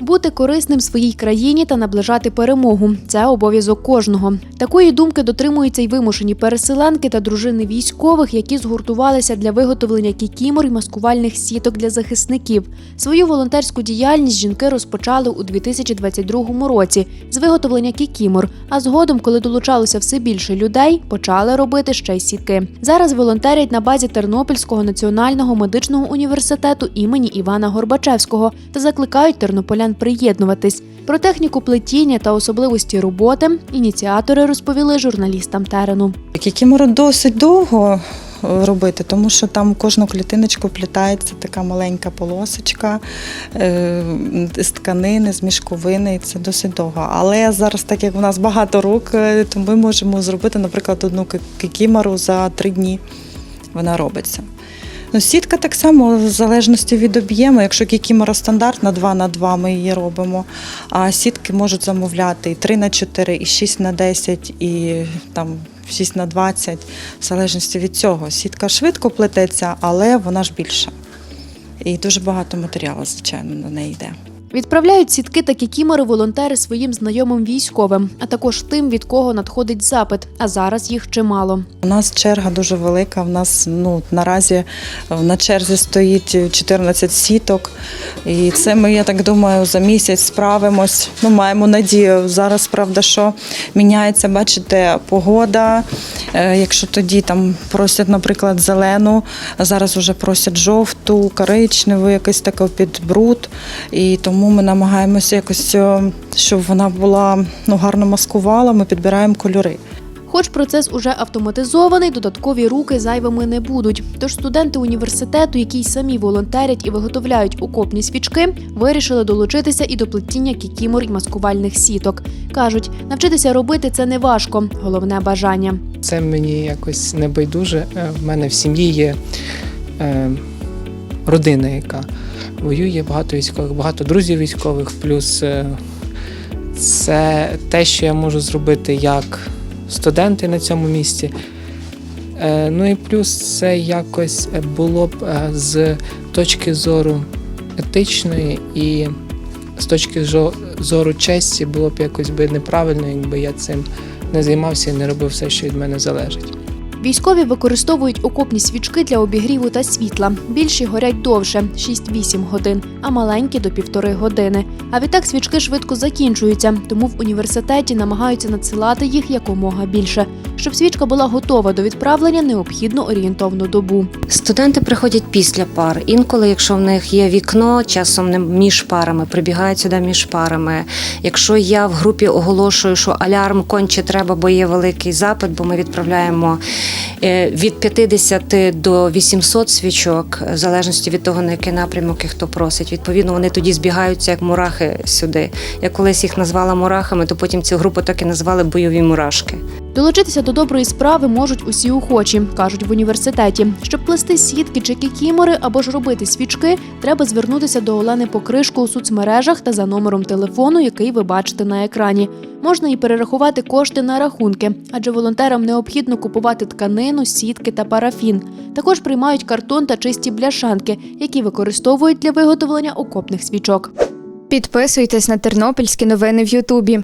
Бути корисним своїй країні та наближати перемогу це обов'язок кожного. Такої думки дотримуються й вимушені переселенки та дружини військових, які згуртувалися для виготовлення кікімор і маскувальних сіток для захисників. Свою волонтерську діяльність жінки розпочали у 2022 році з виготовлення кікімор. А згодом, коли долучалося все більше людей, почали робити ще й сітки. Зараз волонтерять на базі Тернопільського національного медичного університету імені Івана Горбачевського та закликають тернополян приєднуватись. Про техніку плетіння та особливості роботи ініціатори розповіли журналістам терену. Кікімору досить довго е, робити, тому що там кожну клітиночку вплітається така маленька полосочка е, з тканини, з мішковини, і це досить довго. Але зараз, так як в нас багато рук, е, то ми можемо зробити, наприклад, одну кікімору за три дні. Вона робиться. Ну, сітка так само, в залежності від об'єму. Якщо кікімора стандартна 2 на 2 ми її робимо, а сітки можуть замовляти і 3 на 4, і 6 на 10, і там 6 на 20, в залежності від цього. Сітка швидко плететься, але вона ж більша. І дуже багато матеріалу, звичайно, на неї йде. Відправляють сітки та кікімори волонтери своїм знайомим військовим, а також тим, від кого надходить запит. А зараз їх чимало. У нас черга дуже велика. У нас ну наразі на черзі стоїть 14 сіток, і це ми, я так думаю, за місяць справимось. Ну, маємо надію. Зараз правда, що міняється, бачите, погода. Е, Якщо тоді там просять, наприклад, зелену, а зараз вже просять жовту, коричневу, якийсь такий під бруд. І тому ми намагаємося якось, е, щоб вона була ну гарно маскувала. Ми підбираємо кольори. Хоч процес уже автоматизований, додаткові руки зайвими не будуть. Тож студенти університету, які й самі волонтерять і виготовляють окопні свічки, вирішили долучитися і до плетіння кікімор і маскувальних сіток. кажуть, навчитися робити це не важко, головне бажання. Це мені якось не байдуже. Е, В мене в сім'ї є е, родина, яка воює, багато військових, багато друзів військових. Плюс е, це те, що я можу зробити як студенти на цьому місці. Ну і плюс це якось було б з точки зору етичної і з точки зору честі було б якось би неправильно, якби я цим не займався і не робив все, що від мене залежить. Військові використовують окопні свічки для обігріву та світла. Більші горять довше 6-8 годин, а маленькі до півтори години. А відтак свічки швидко закінчуються, тому в університеті намагаються надсилати їх якомога більше. Щоб свічка була готова до відправлення, необхідно орієнтовну добу. Студенти приходять після пар. Інколи, якщо в них є вікно, часом не між парами, прибігають сюди між парами. Якщо я в групі оголошую, що алярм конче треба, бо є великий запит, бо ми відправляємо е, від 50 до 800 свічок, в залежності від того, на який напрямок і хто просить. Відповідно, вони тоді збігаються як мурахи сюди. Я колись їх назвала мурахами, то потім цю групу так і назвали бойові мурашки. Долучитися до доброї справи можуть усі охочі, кажуть в університеті. Щоб плести сітки чи кікімори або ж робити свічки, треба звернутися до Олени Покришко у соцмережах та за номером телефону, який ви бачите на екрані. Можна і перерахувати кошти на рахунки, адже волонтерам необхідно купувати тканину, сітки та парафін. Також приймають картон та чисті бляшанки, які використовують для виготовлення окопних свічок. Підписуйтесь на тернопільські новини в Ютубі.